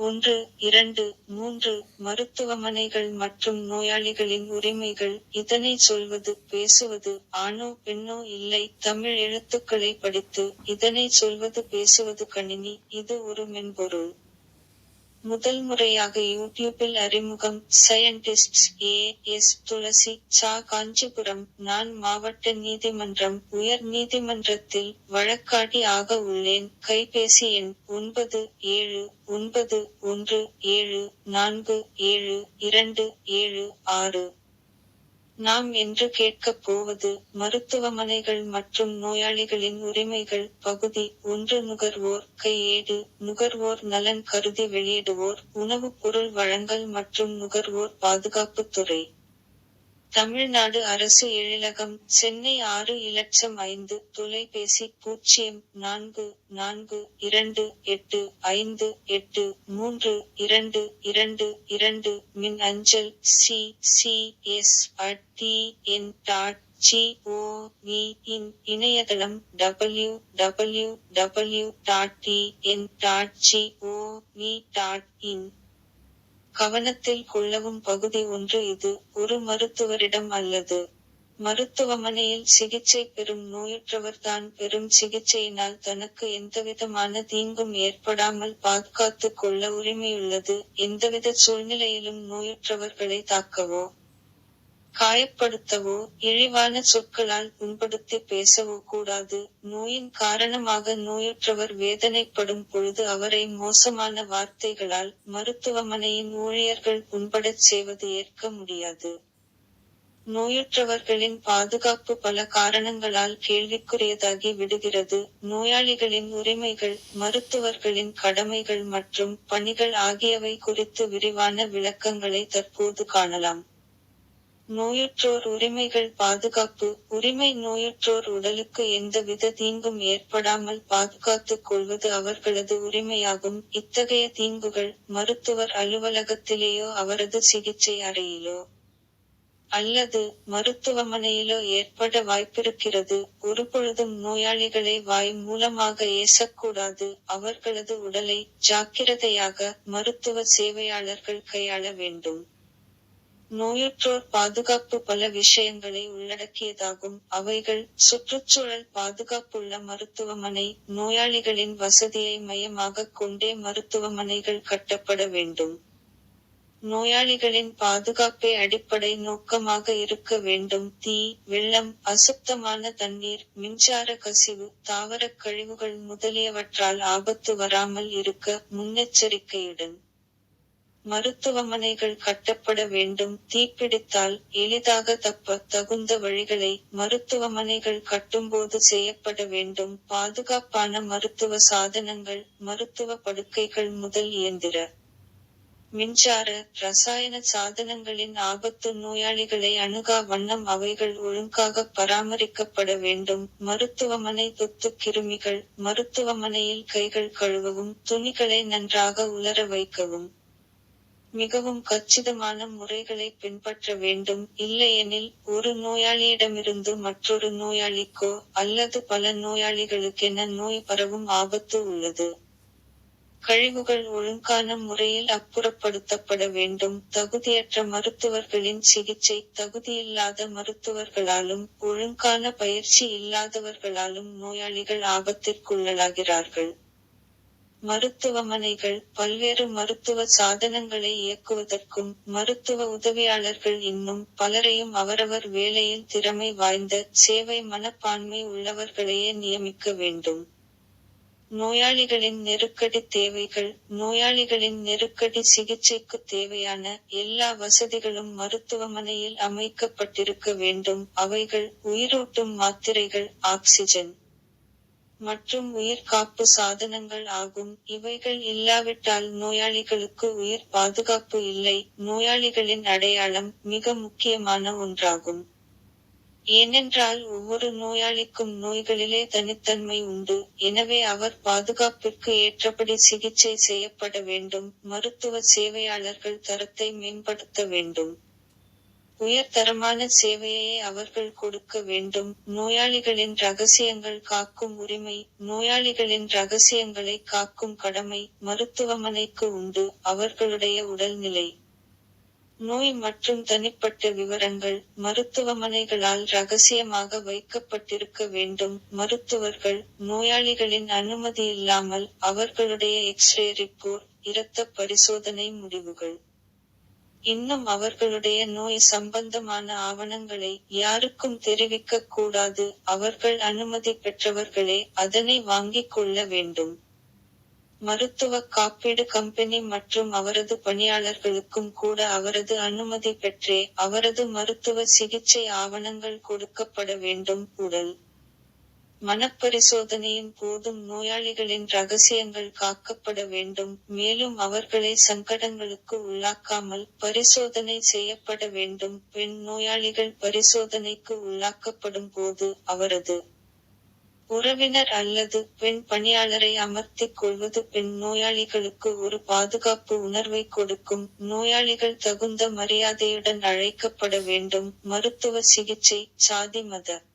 ஒன்று இரண்டு மூன்று மருத்துவமனைகள் மற்றும் நோயாளிகளின் உரிமைகள் இதனை சொல்வது பேசுவது ஆணோ பெண்ணோ இல்லை தமிழ் எழுத்துக்களை படித்து இதனை சொல்வது பேசுவது கணினி. இது ஒரு மென்பொருள். முதல் முறையாக யூடியூபில் அறிமுகம் சயின்டிஸ்ட்ஸ் ஏ எஸ் துளசி சா. காஞ்சிபுரம் நான் மாவட்ட நீதிமன்றம் உயர் நீதிமன்றத்தில் வழக்காடி ஆக உள்ளேன். கைபேசி எண் ஒன்பது ஏழு ஒன்பது ஒன்று ஏழு நான்கு ஏழு இரண்டு ஏழு ஆறு. நாம் என்று கேட்கப் போவது மருத்துவமனைகள் மற்றும் நோயாளிகளின் உரிமைகள் பகுதி ஒன்று நுகர்வோர் கையேடு நுகர்வோர் நலன் கருதி வெளியிடுவோர் உணவுப் பொருள் வழங்கல் மற்றும் நுகர்வோர் பாதுகாப்புத் துறை. தமிழ்நாடு அரசு எழிலகம் சென்னை ஆறு இலட்சம் ஐந்து தொலைபேசி பூஜ்ஜியம் நான்கு நான்கு இரண்டு எட்டு ஐந்து எட்டு மூன்று இரண்டு இரண்டு இரண்டு மின் அஞ்சல் C C S at T N dot G in இணையதளம் W W W dot T N dot G O V dot in. கவனத்தில் கொள்ளவும் பகுதி ஒன்று இது. ஒரு மருத்துவரிடம் அல்லது மருத்துவமனையில் சிகிச்சை பெறும் நோயுற்றவர்தான் பெறும் சிகிச்சையினால் தனக்கு எந்தவிதமான தீங்கும் ஏற்படாமல் பாதுகாத்துக் கொள்ள உரிமையுள்ளது. எந்தவித சூழ்நிலையிலும் நோயுற்றவர்களை தாக்கவோ காயப்படுத்தவோ இழிவான சொற்களால் புண்படுத்தி பேசவோ கூடாது. நோயின் காரணமாக நோயுற்றவர் வேதனைப்படும் பொழுது அவரை மோசமான வார்த்தைகளால் மருத்துவமனையின் ஊழியர்கள் புண்படச் செய்வது ஏற்க முடியாது. நோயுற்றவர்களின் பாதுகாப்பு பல காரணங்களால் கேள்விக்குரியதாகி விடுகிறது. நோயாளிகளின் உரிமைகள் மருத்துவர்களின் கடமைகள் மற்றும் பணிகள் ஆகியவை குறித்து விரிவான விளக்கங்களை தற்போது காணலாம். நோயுற்றோர் உரிமைகள் பாதுகாப்பு. உரிமை நோயுற்றோர் உடலுக்கு எந்தவித தீங்கும் ஏற்படாமல் பாதுகாத்துக் கொள்வது அவர்களது உரிமையாகும். இத்தகைய தீங்குகள் மருத்துவர் அலுவலகத்திலேயோ அவரது சிகிச்சை அறையிலோ அல்லது மருத்துவமனையிலோ ஏற்பட வாய்ப்பிருக்கிறது. ஒருபொழுதும் நோயாளிகளை வாய் மூலமாக ஏசக்கூடாது. அவர்களது உடலை ஜாக்கிரதையாக மருத்துவ சேவையாளர்கள் கையாள வேண்டும். நோயுற்றோர் பாதுகாப்பு பல விஷயங்களை உள்ளடக்கியதாகும். அவைகள் சுற்றுச்சூழல் பாதுகாப்புள்ள மருத்துவமனை நோயாளிகளின் வசதியை மையமாக கொண்டே மருத்துவமனைகள் கட்டப்பட வேண்டும். நோயாளிகளின் பாதுகாப்பை அடிப்படை நோக்கமாக இருக்க வேண்டும். தீ வெள்ளம் அசுத்தமான தண்ணீர் மின்சார கசிவு தாவரக் கழிவுகள் முதலியவற்றால் ஆபத்து வராமல் இருக்க முன்னெச்சரிக்கையுடன் மருத்துவமனைகள் கட்டப்பட வேண்டும். தீப்பிடித்தால் எளிதாக தப்ப தகுந்த வழிகளை மருத்துவமனைகள் கட்டும்போது செய்யப்பட வேண்டும். பாதுகாப்பான மருத்துவ சாதனங்கள் மருத்துவ படுக்கைகள் முதல் இயந்திர மின்சார ரசாயன சாதனங்களின் ஆபத்து நோயாளிகளை அணுகா வண்ணம் அவைகள் ஒழுங்காக பராமரிக்கப்பட வேண்டும். மருத்துவமனை தொத்து கிருமிகள் மருத்துவமனையில் கைகள் கழுவவும் துணிகளை நன்றாக உலர வைக்கவும். மிகவும் கச்சிதமான முறைகளை பின்பற்ற வேண்டும். இல்லையெனில் ஒரு நோயாளியிடமிருந்து மற்றொரு நோயாளிக்கோ அல்லது பல நோயாளிகளுக்கென நோய் பரவும் ஆபத்து உள்ளது? கழிவுகள் ஒழுங்கான முறையில் அப்புறப்படுத்தப்பட வேண்டும். தகுதியற்ற மருத்துவர்களின் சிகிச்சை தகுதியில்லாத மருத்துவர்களாலும் ஒழுங்கான பயிற்சி இல்லாதவர்களாலும் நோயாளிகள் ஆபத்திற்குள்ளலாகிறார்கள் மருத்துவமனைகள் பல்வேறு மருத்துவ சாதனங்களை இயக்குவதற்கும் மருத்துவ உதவியாளர்கள் இன்னும் பலரையும் அவரவர் வேலையில் திறமை வாய்ந்த சேவை மனப்பான்மை உள்ளவர்களையே நியமிக்க வேண்டும். நோயாளிகளின் நெருக்கடி தேவைகள் நோயாளிகளின் நெருக்கடி சிகிச்சைக்கு தேவையான எல்லா வசதிகளும் மருத்துவமனையில் அமைக்கப்பட்டிருக்க வேண்டும். அவைகள் உயிரூட்டும் மாத்திரைகள் ஆக்சிஜன். மற்றும் உயிர் காப்பு சாதனங்கள் ஆகும். இவைகள் இல்லாவிட்டால் நோயாளிகளுக்கு உயிர் பாதுகாப்பு இல்லை. நோயாளிகளின் அடையாளம் மிக முக்கியமான ஒன்றாகும். ஏனென்றால் ஒவ்வொரு நோயாளிக்கும் நோய்களிலே தனித்தன்மை உண்டு. எனவே அவர் பாதுகாப்பிற்கு ஏற்றபடி சிகிச்சை செய்யப்பட வேண்டும். மருத்துவ சேவையாளர்கள் தரத்தை மேம்படுத்த வேண்டும். உயர்தரமான சேவையை அவர்கள் கொடுக்க வேண்டும். நோயாளிகளின் ரகசியங்கள் காக்கும் உரிமை நோயாளிகளின் ரகசியங்களை காக்கும் கடமை மருத்துவமனைக்கு உண்டு. அவர்களுடைய உடல்நிலை. நோய் மற்றும் தனிப்பட்ட விவரங்கள் மருத்துவமனைகளால் ரகசியமாக வைக்கப்பட்டிருக்க வேண்டும். மருத்துவர்கள் நோயாளிகளின் அனுமதி இல்லாமல் அவர்களுடைய எக்ஸ்ரே ரிப்போர்ட் இரத்த பரிசோதனை முடிவுகள். இன்னும் அவர்களுடைய நோய் சம்பந்தமான ஆவணங்களை யாருக்கும் தெரிவிக்க கூடாது. அவர்கள் அனுமதி பெற்றவர்களே அதனை வாங்கிக் கொள்ள வேண்டும். மருத்துவ காப்பீடு கம்பெனி மற்றும் அவரது பணியாளர்களுக்கும் கூட அவரது அனுமதி பெற்றே அவரது மருத்துவ சிகிச்சை ஆவணங்கள் கொடுக்கப்பட வேண்டும். உடல் மனப்பரிசோதனையின் போதும் நோயாளிகளின் ரகசியங்கள் காக்கப்பட வேண்டும். மேலும் அவர்களை சங்கடங்களுக்கு உள்ளாக்காமல் பரிசோதனை செய்யப்பட வேண்டும். பெண் நோயாளிகள் பரிசோதனைக்கு உள்ளாக்கப்படும் போது அவரது உறவினர் அல்லது பெண் பணியாளரை அமர்த்திக் கொள்வது பெண் நோயாளிகளுக்கு ஒரு பாதுகாப்பு உணர்வை கொடுக்கும். நோயாளிகள் தகுந்த மரியாதையுடன் அழைக்கப்பட வேண்டும். மருத்துவ சிகிச்சை சாதி மத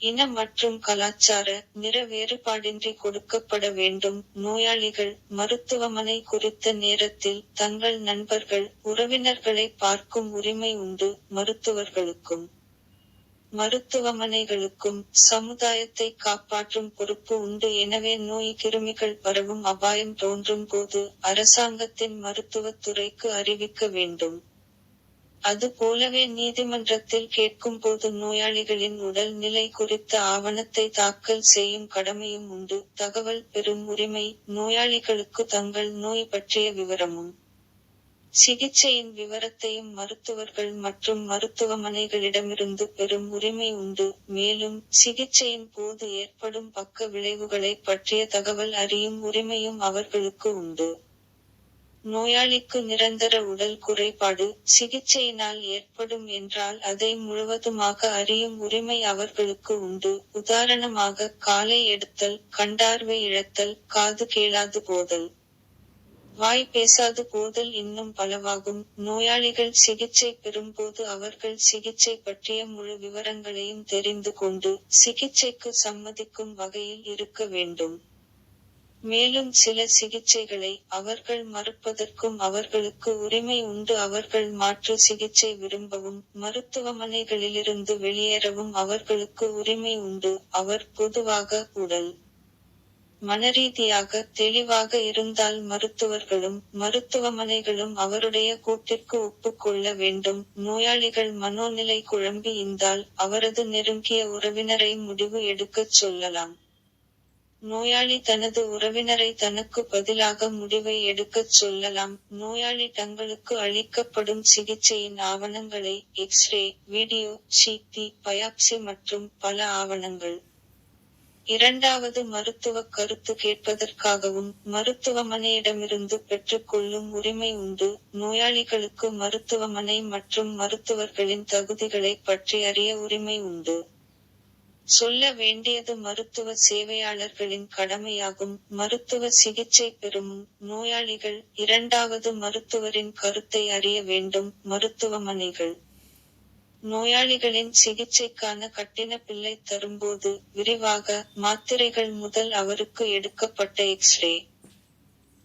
இன மற்றும் கலாச்சார நிற வேறுபாடின்றி கொடுக்கப்பட வேண்டும். நோயாளிகள் மருத்துவமனை குறித்த நேரத்தில் தங்கள் நண்பர்கள் உறவினர்களை பார்க்கும் உரிமை உண்டு மருத்துவர்களுக்கும். மருத்துவமனைகளுக்கும் சமுதாயத்தை காப்பாற்றும் பொறுப்பு உண்டு. எனவே நோய் கிருமிகள் பரவும் அபாயம் தோன்றும் போது அரசாங்கத்தின் மருத்துவத் துறைக்கு அறிவிக்க வேண்டும். அது போலவே நீதிமன்றத்தில் கேட்கும் போது நோயாளிகளின் உடல் நிலை குறித்த ஆவணத்தை தாக்கல் செய்யும் கடமையும் உண்டு. தகவல் பெறும் உரிமை நோயாளிகளுக்கு தங்கள் நோய் பற்றிய விவரமும். சிகிச்சையின் விவரத்தையும் மருத்துவர்கள் மற்றும் மருத்துவமனைகளிடமிருந்து பெறும் உரிமை உண்டு. மேலும் சிகிச்சையின் போது ஏற்படும் பக்க விளைவுகளை பற்றிய தகவல் அறியும் உரிமையும் அவர்களுக்கு உண்டு. நோயாளிக்கு நிரந்தர உடல் குறைபாடு சிகிச்சையினால் ஏற்படும் என்றால் அதை முழுவதுமாக அறியும் உரிமை அவர்களுக்கு உண்டு. உதாரணமாக காலை எடுத்தல் கண்டார்வை இழத்தல் காது கேளாது போதல். வாய் பேசாது போதல் இன்னும் பலவாகும். நோயாளிகள் சிகிச்சை பெறும்போது அவர்கள் சிகிச்சை பற்றிய முழு விவரங்களையும் தெரிந்து கொண்டு சிகிச்சைக்கு சம்மதிக்கும் வகையில் இருக்க வேண்டும். மேலும் சில சிகிச்சைகளை அவர்கள் மறுப்பதற்கும் அவர்களுக்கு உரிமை உண்டு. அவர்கள் மாற்று சிகிச்சை விரும்பவும் மருத்துவமனைகளிலிருந்து வெளியேறவும் அவர்களுக்கு உரிமை உண்டு. அவர் பொதுவாக உடல் மனரீதியாக தெளிவாக இருந்தால் மருத்துவர்களும் மருத்துவமனைகளும் அவருடைய கூட்டிற்கு ஒப்புக்கொள்ள வேண்டும். நோயாளிகள் மனோநிலை குழம்பி இருந்தால் அவரது நெருங்கிய உறவினரை முடிவு எடுக்கச் சொல்லலாம். நோயாளி தனது உறவினரை தனக்கு பதிலாக முடிவை எடுக்கச் சொல்லலாம். நோயாளி தங்களுக்கு அளிக்கப்படும் சிகிச்சையின் ஆவணங்களை எக்ஸ்ரே வீடியோ சிடி பயாப்சி மற்றும் பல ஆவணங்கள். இரண்டாவது மருத்துவ கருத்து கேட்பதற்காகவும் மருத்துவமனையிடமிருந்து பெற்றுக்கொள்ளும் உரிமை உண்டு. நோயாளிகளுக்கு மருத்துவமனை மற்றும் மருத்துவர்களின் தகுதிகளை பற்றி அறிய உரிமை உண்டு. சொல்ல வேண்டியது மருத்துவ சேவையாளர்களின் கடமையாகும். மருத்துவ சிகிச்சை பெறும் நோயாளிகள் இரண்டாவது மருத்துவரின் கருத்தை அறிய வேண்டும். மருத்துவமனைகள். நோயாளிகளின் சிகிச்சைக்கான கட்டின பிள்ளை தரும்போது விரிவாக மாத்திரைகள் முதல் அவருக்கு எடுக்கப்பட்ட எக்ஸ்ரே.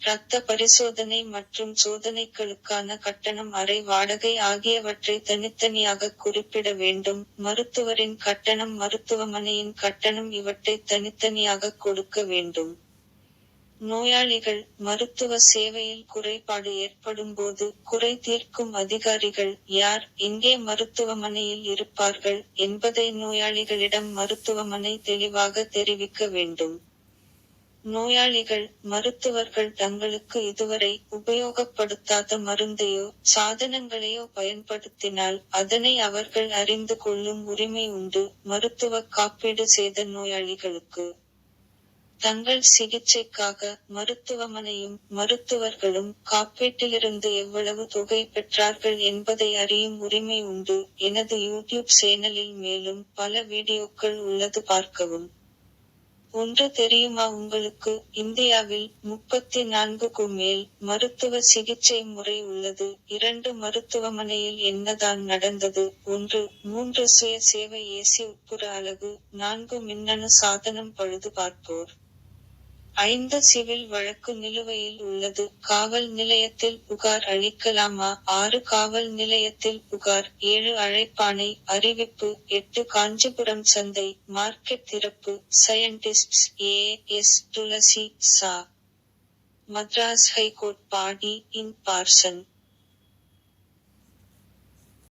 இரத்த பரிசோதனை மற்றும் சோதனைகளுக்கான கட்டணம் அறை வாடகை ஆகியவற்றை தனித்தனியாக குறிப்பிட வேண்டும். மருத்துவரின் கட்டணம் மருத்துவமனையின் கட்டணம் இவற்றை தனித்தனியாக கொடுக்க வேண்டும். நோயாளிகள் மருத்துவ சேவையில் குறைபாடு ஏற்படும்போது குறை தீர்க்கும் அதிகாரிகள் யார் எங்கே மருத்துவமனையில் இருப்பார்கள் என்பதை நோயாளிகளிடம் மருத்துவமனை தெளிவாக தெரிவிக்க வேண்டும். நோயாளிகள் மருத்துவர்கள் தங்களுக்கு இதுவரை உபயோகப்படுத்தாத மருந்தையோ சாதனங்களையோ பயன்படுத்தினால் அதனை அவர்கள் அறிந்து கொள்ளும் உரிமை உண்டு மருத்துவ காப்பீடு செய்த நோயாளிகளுக்கு. தங்கள் சிகிச்சைக்காக மருத்துவமனையும் மருத்துவர்களும் காப்பீட்டிலிருந்து எவ்வளவு தொகை பெற்றார்கள் என்பதை அறியும் உரிமை உண்டு. எனது யூடியூப் சேனலில் மேலும் பல வீடியோக்கள் உள்ளது பார்க்கவும். ஒன்று தெரியுமா உங்களுக்கு? இந்தியாவில் முப்பத்தி நான்குக்கு மேல் மருத்துவ சிகிச்சை முறை உள்ளது. இரண்டு மருத்துவமனையில் என்னதான் நடந்தது? ஒன்று மூன்று சுய சேவை ஏசி உட்புற அழகு நான்கு மின்னணு சாதனம் பழுது பார்ப்போர் ஐந்து சிவில் வழக்கு நிலுவையில் உள்ளது. காவல் நிலையத்தில் புகார் அளிக்கலாமா? ஆறு காவல் நிலையத்தில் புகார் ஏழு அழைப்பானை அறிவிப்பு எட்டு காஞ்சிபுரம் சந்தை மார்க்கெட் திறப்பு சயின்டிஸ்ட் ஏ எஸ் துளசி சா. Madras high court party in person.